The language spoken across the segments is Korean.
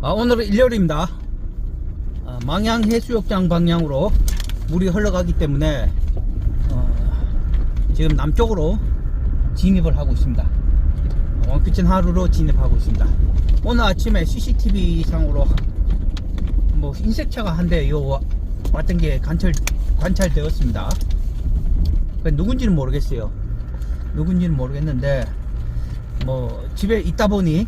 아, 오늘은 일요일입니다. 아, 망양 해수욕장 방향으로 물이 흘러가기 때문에 어, 지금 남쪽으로 진입을 하고 있습니다. 왕피천 하루로 진입하고 있습니다. 오늘 아침에 CCTV 상으로 뭐 인색차가 한 대 요 왔던 게 관찰 관찰되었습니다. 그 누군지는 모르겠어요. 누군지는 모르겠는데 뭐 집에 있다 보니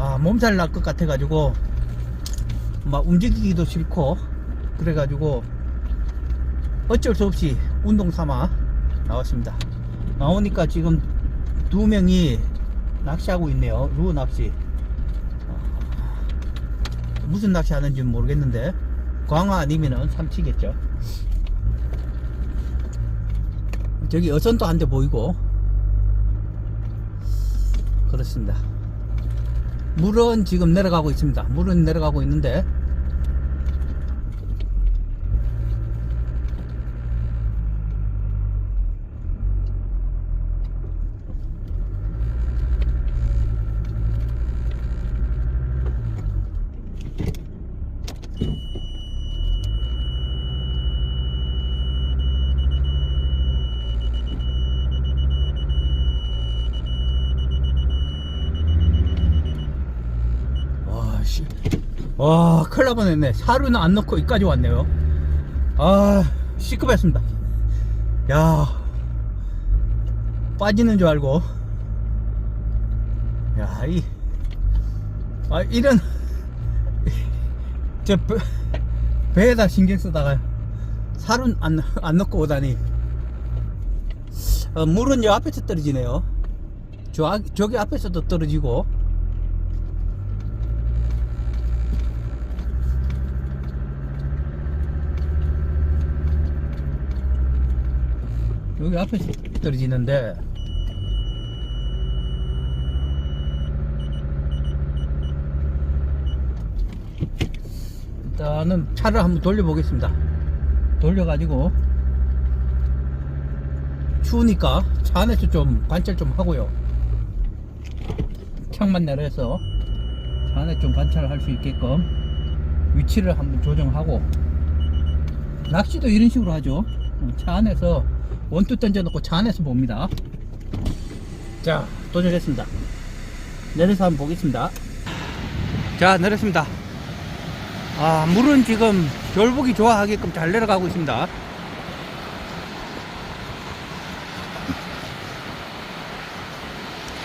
아 몸살 날 것 같아 가지고 막 움직이기도 싫고 그래 가지고 어쩔 수 없이 운동 삼아 나왔습니다. 나오니까 지금 두 명이 낚시하고 있네요. 루 낚시. 어, 무슨 낚시 하는지 는 모르겠는데 광어 아니면은 삼치겠죠. 저기 어선도 한 대 보이고 그렇습니다 물은 지금 내려가고 있습니다. 물은 내려가고 있는데 와, 씨. 와, 큰일 날 뻔했네. 사료는 안 넣고 여기까지 왔네요. 아, 시급했습니다. 야, 빠지는 줄 알고. 야, 이, 아, 이런, 저, 배, 배에다 신경 쓰다가 살은 안, 안 넣고 오다니. 어, 물은 요 앞에서 떨어지네요. 저, 앞- 저기 앞에서도 떨어지고. 여기 앞에 떨어지는데. 일단은 차를 한번 돌려보겠습니다. 돌려가지고. 추우니까 차 안에서 좀 관찰 좀 하고요. 창만 내려서 차 안에 좀 관찰할 수 있게끔 위치를 한번 조정하고. 낚시도 이런 식으로 하죠. 어, 차 안에서 원투 던져놓고 차 안에서 봅니다. 자 도착했습니다. 내려서 한번 보겠습니다. 자 내렸습니다. 아 물은 지금 결복이 좋아하게끔 잘 내려가고 있습니다.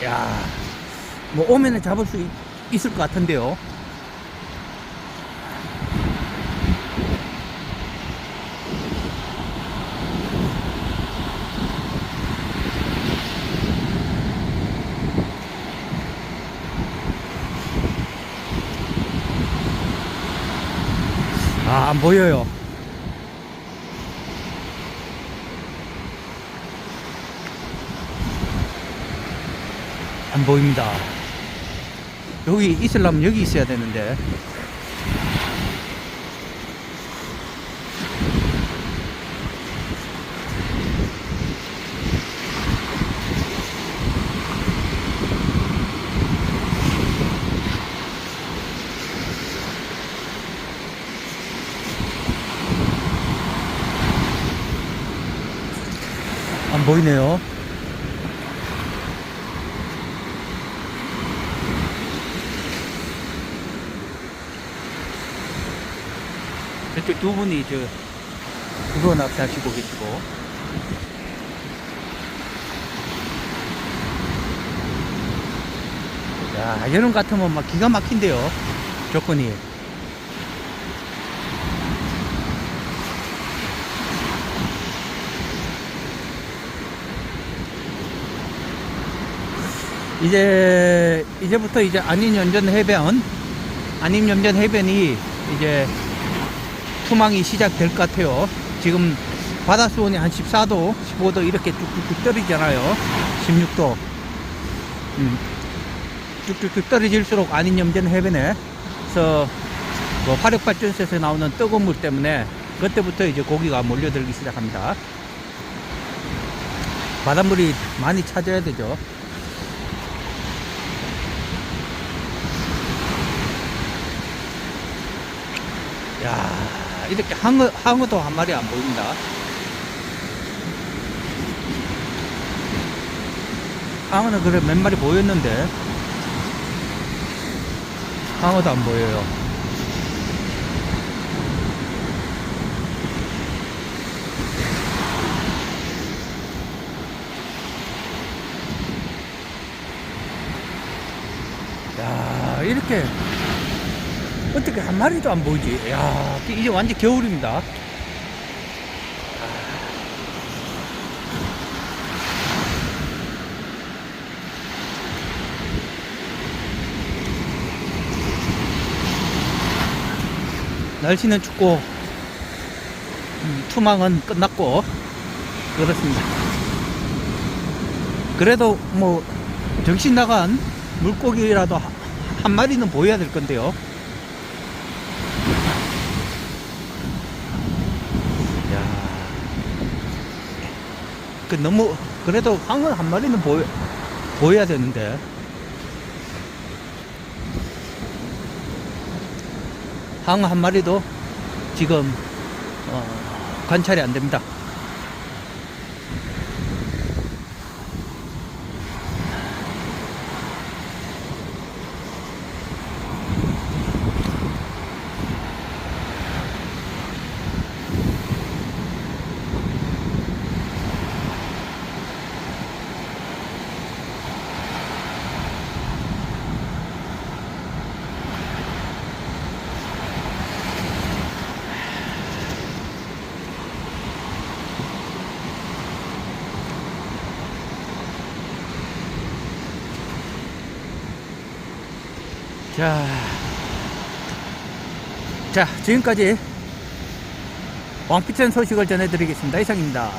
야뭐 오면은 잡을 수 있, 있을 것 같은데요 아, 안 보여요. 안 보입니다. 여기 있으려면 여기 있어야 되는데. 보이네요. 저쪽 두 분이 저 그거 낚시하시고 계시고. 야 여름 같으면 막 기가 막힌데요. 조건이 이제 이제부터 이제 안인연전 해변 안인연전 해변이 이제 투망이 시작될 것 같아요. 지금 바다 수온이 한 14도, 15도 이렇게 쭉쭉쭉 떨어지잖아요. 16도. 음. 쭉쭉쭉 떨어질수록 안인연전 해변에서 뭐 화력발전소에서 나오는 뜨거운 물 때문에 그때부터 이제 고기가 몰려들기 시작합니다. 바닷물이 많이 찾아야 되죠. 이렇게 항어, 항어도 한 마리 안 보입니다. 항어는 그래 몇 마리 보였는데, 항어도 안 보여요. 야, 이렇게 어떻게 한 마리도 안 보이지? 야, 이제 완전 겨울입니다. 날씨는 춥고 음, 투망은 끝났고 그렇습니다. 그래도 뭐 정신 나간 물고기라도 하- 한 마리는 보여야 될 건데요. 그 너무 그래도 황은 한 마리는 보여 보여야 되는데. 항어 한 마리도 지금 어, 관찰이 안 됩니다. 자, 자 지금까지 왕피천 소식을 전해드리겠습니다. 이상입니다.